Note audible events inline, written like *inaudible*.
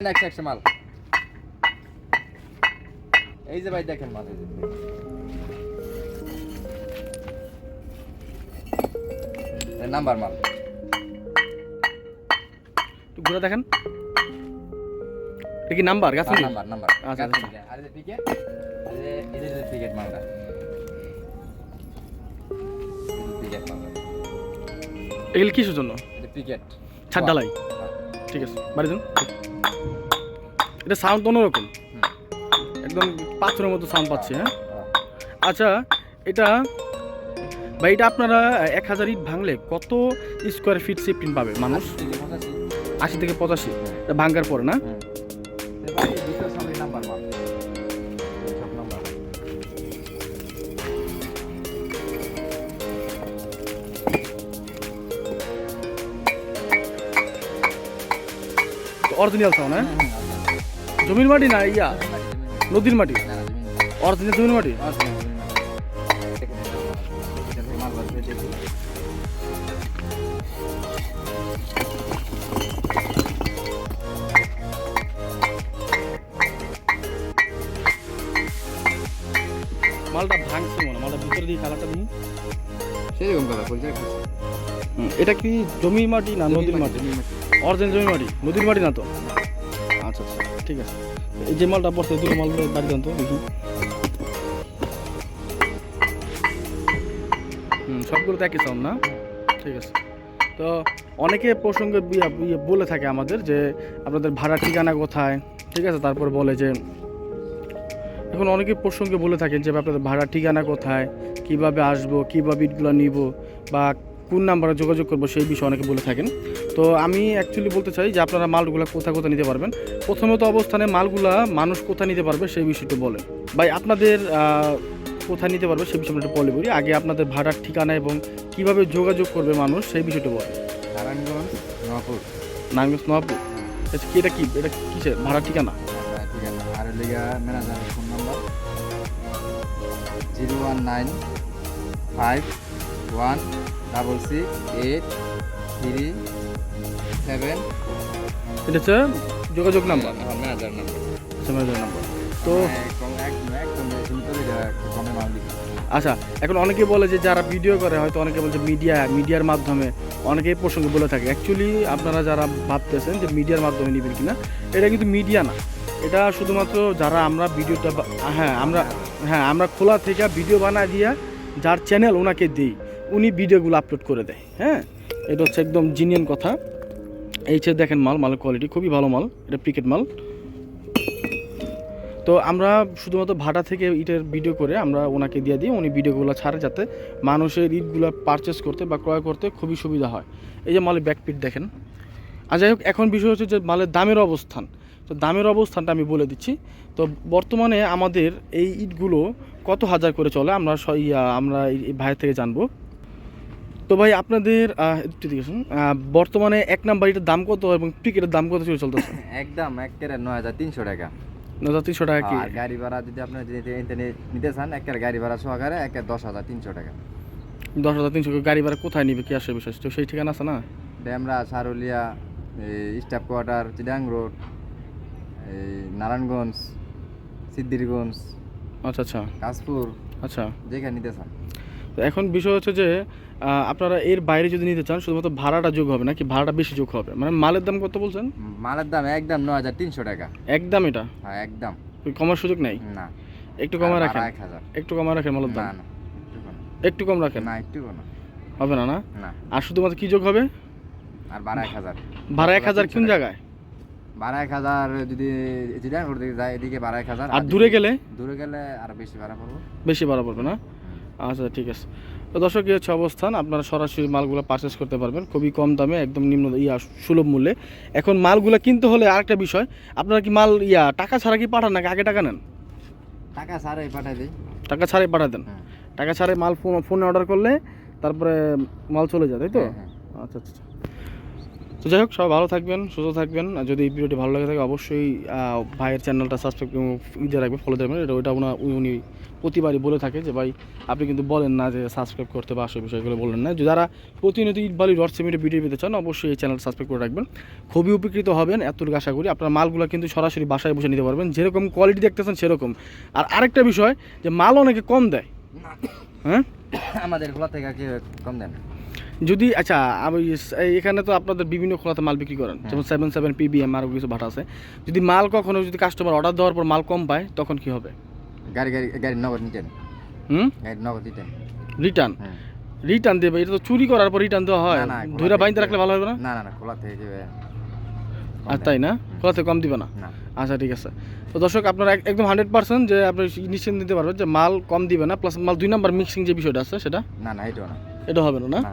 একশো একশো মাল। এই যে ভাই দেখেন মাল এই যে। নাম্বার মাল। একটু ঘুরে দেখেন। এটা কি নাম্বার গাছ নাম্বার নাম্বার। আচ্ছা, আচ্ছা। আর এই যে টিকেট আর এই যে- এই যে টিকেট মালটা। টিকেট এগুলো কিসের জন্য? টিকেট ছাদ ঢালাই। ঠিক আছে বাড়ি দিন এটা সাউন্ড অন্যরকম। একদম পাথরের মতো সাউন্ড পাচ্ছি হ্যাঁ? আচ্ছা এটা বা এটা আপনারা এক হাজার ইট ভাঙলে কত স্কোয়ার ফিট শিফটিং পাবে মানুষ? আশি থেকে পঁচাশি। এটা ভাঙ্গার পরে না? অরিজিনাল সাউন্ড হ্যাঁ? জমির মাটি না ইয়া? নদীর মাটি? অরিজিনাল জমির মাটি? মালটা ভাঙছে মনে মালটা ভিতরে দিয়ে কালারটা দিই সেরকম কথা পরিচয় এটা কি জমির মাটি না নদীর মাটি। অরিজিনাল জমির মাটি নদীর মাটি না তো? আচ্ছা আচ্ছা। ঠিক আছে। যে মালটা পড়ছে, দুটো মাল বাড়ি দেন তো, দেখি। হুম, সবগুলো তো একই সাউন্ড না? ঠিক আছে। তো অনেকে প্রসঙ্গে বলে থাকে আমাদের যে আপনাদের ভাড়া ঠিকানা কোথায়, ঠিক আছে? তারপর বলে যে, এখন অনেকে প্রসঙ্গে বলে থাকেন যে আপনাদের ভাড়া ঠিকানা কোথায়, কীভাবে আসব, কীভাবে ইটগুলো নিব, বা কোন নাম্বারে যোগাযোগ করব সেই বিষয়ে অনেকে বলে থাকেন। তো আমি অ্যাকচুয়ালি বলতে চাই যে আপনারা মালগুলো কোথায় কোথায় নিতে পারবেন? প্রথমত অবস্থানে মালগুলা মানুষ কোথায় নিতে পারবে সেই বিষয়টা বলেন। ভাই আপনাদের কোথায় নিতে পারবে সেই বিষয়টা একটু বলে বলি। আগে আপনাদের ভাড়ার ঠিকানা এবং কীভাবে যোগাযোগ করবে মানুষ সেই বিষয়টা বলেন। নারায়ণগঞ্জ নোয়াপুর। নারায়ণগঞ্জ আচ্ছা কি এটা কি? এটা কিসের? ভাড়ার ঠিকানা? ঠিক আর লিগা ম্যানেজারের phone number. Zero one nine five one double six eight three seven এটা হচ্ছে যোগাযোগ নাম্বার ম্যানেজার নাম্বার আচ্ছা ম্যানেজার নাম্বার তো আচ্ছা এখন অনেকে বলে যে যারা ভিডিও করে হয়তো অনেকে বলছে মিডিয়া মিডিয়ার মাধ্যমে অনেকেই প্রসঙ্গে বলে থাকে অ্যাকচুয়ালি আপনারা যারা ভাবতেছেন যে মিডিয়ার মাধ্যমে নেবেন কিনা এটা কিন্তু মিডিয়া না এটা শুধুমাত্র যারা আমরা ভিডিওটা হ্যাঁ আমরা হ্যাঁ আমরা খোলা থেকে ভিডিও বানায় দিয়া যার চ্যানেল ওনাকে দিই উনি ভিডিওগুলো আপলোড করে দেয় হ্যাঁ এটা হচ্ছে একদম জিনিয়ান কথা এই যে দেখেন মাল, মালের কোয়ালিটি খুবই ভালো মাল, এটা পিকেট মাল। তো আমরা শুধুমাত্র ভাটা থেকে ইটের ভিডিও করে আমরা ওনাকে দিয়ে দিই, উনি ভিডিওগুলো ছাড়ে যাতে মানুষের ইটগুলো পারচেস করতে বা ক্রয় করতে খুবই সুবিধা হয়। এই যে মালের ব্যাকপিট দেখেন। আর যাই হোক, এখন বিষয় হচ্ছে যে মালের দামের অবস্থান। তো দামের অবস্থানটা আমি বলে দিচ্ছি। তো বর্তমানে আমাদের এই ইটগুলো কত হাজার করে চলে? আমরা আমরা এই ভাইয়ের থেকে জানব। তো ভাই আপনাদের একটু বর্তমানে এক নাম্বার ইটের দাম কত এবং টিকিটের দাম কত চলে চলতেছে? *laughs* একদম একেবারে নয় হাজার তিনশো টাকা। নয় তিনশো টাকা কি? গাড়ি ভাড়া যদি আপনার যদি ইন্টারনেট নিতে চান একের গাড়ি ভাড়া সহকারে এক দশ হাজার তিনশো টাকা। দশ হাজার তিনশো গাড়ি ভাড়া কোথায় নিবে কি আসে বিষয় তো সেই ঠিকানা আছে না? ড্যামরা সারুলিয়া এই স্টাফ কোয়ার্টার চিডাং রোড এই নারায়ণগঞ্জ সিদ্দিরগঞ্জ আচ্ছা আচ্ছা। কাশপুর আচ্ছা। যেখানে নিতে চান। তো এখন বিষয় হচ্ছে যে আপনারা এর বাইরে যদি নিতে চান শুধুমাত্র ভাড়াটা যোগ হবে নাকি ভাড়াটা বেশি যোগ হবে? মানে মালের দাম কত বলছেন? মালের দাম একদম নয় হাজার তিনশো টাকা। একদম এটা? হ্যাঁ একদম। কমার সুযোগ নেই? না। একটু কমে রাখেন। এক হাজার। একটু কমে রাখেন মালের দাম? একটু কম। রাখেন? না একটু কম হবে না না? আর শুধুমাত্র কি যোগ হবে? আর ভাড়া এক হাজার। ভাড়া এক হাজার কোন জায়গায়? ভাড়া এক হাজার যদি দিকে যায় এদিকে ভাড়া এক হাজার। আর দূরে গেলে? দূরে গেলে আর বেশি ভাড়া পড়ব। বেশি ভাড়া পড়বে না? আচ্ছা ঠিক আছে। তো দর্শক এই হচ্ছে অবস্থান। আপনারা সরাসরি মালগুলো পারচেস করতে পারবেন। খুবই কম দামে একদম নিম্ন ইয়া সুলভ মূল্যে। এখন মালগুলো কিনতে হলে আরেকটা বিষয় আপনারা কি মাল ইয়া টাকা ছাড়া কি পাঠান নাকি আগে টাকা নেন? টাকা ছাড়াই পাঠাই দিই। টাকা ছাড়াই পাঠা দেন। হ্যাঁ। টাকা ছাড়াই মাল ফোন ফোনে অর্ডার করলে তারপরে মাল চলে যায় তাই তো? হ্যাঁ, হ্যাঁ। আচ্ছা আচ্ছা আচ্ছা। তো যাই হোক সবাই ভালো থাকবেন সুস্থ থাকবেন। আর যদি এই ভিডিওটি ভালো লাগে থাকে অবশ্যই ভাইয়ের চ্যানেলটা সাবস্ক্রাইব ইয়ে রাখবেন ফলো দেবেন এটা ওইটা ওনা উনি প্রতিবারই বলে থাকে যে ভাই আপনি কিন্তু বলেন না যে সাবস্ক্রাইব করতে বা আসল বিষয়গুলো বললেন না। যারা প্রতিনিয়ত ইট বালি রড সিমেন্টের ভিডিও পেতে চান অবশ্যই এই চ্যানেল সাবস্ক্রাইব করে রাখবেন। খুবই উপকৃত হবেন এতটুকু আশা করি। আপনার মালগুলো কিন্তু সরাসরি বাসায় বসে নিতে পারবেন। যেরকম কোয়ালিটি দেখতেছেন সেরকম। আর আরেকটা বিষয় যে মাল অনেকে কম দেয়। হ্যাঁ? *coughs* আমাদের থেকে কম দেন যদি আচ্ছা আমি এখানে তো আপনাদের বিভিন্ন খোলাতে মাল বিক্রি করেন যেমন সেভেন সেভেন পিবিএম আরও কিছু ভাটা আছে। যদি মাল কখনো যদি কাস্টমার অর্ডার দেওয়ার পর মাল কম পায় তখন কি হবে? গাড়ি গাড়ি গাড়ি নগদ নিতেন। হুম? গাড়ি নগদ দিতেন। রিটার্ন হ্যাঁ। রিটার্ন দেবে এটা তো চুরি করার পর রিটার্ন দেওয়া হয়। ধৈরা বাইন্দে রাখলে ভালো হবে না? না না না খোলা থেকে দিবে। আর তাই না? খোলাতে কম দিবে না? আচ্ছা ঠিক আছে। তো দর্শক আপনারা একদম হান্ড্রেড পার্সেন্ট যে আপনি নিশ্চিন্ত দিতে পারবেন যে মাল কম দিবে না প্লাস মাল দুই নাম্বার মিক্সিং যে বিষয়টা আছে সেটা? না না এটাও না। এটা হবে না? না।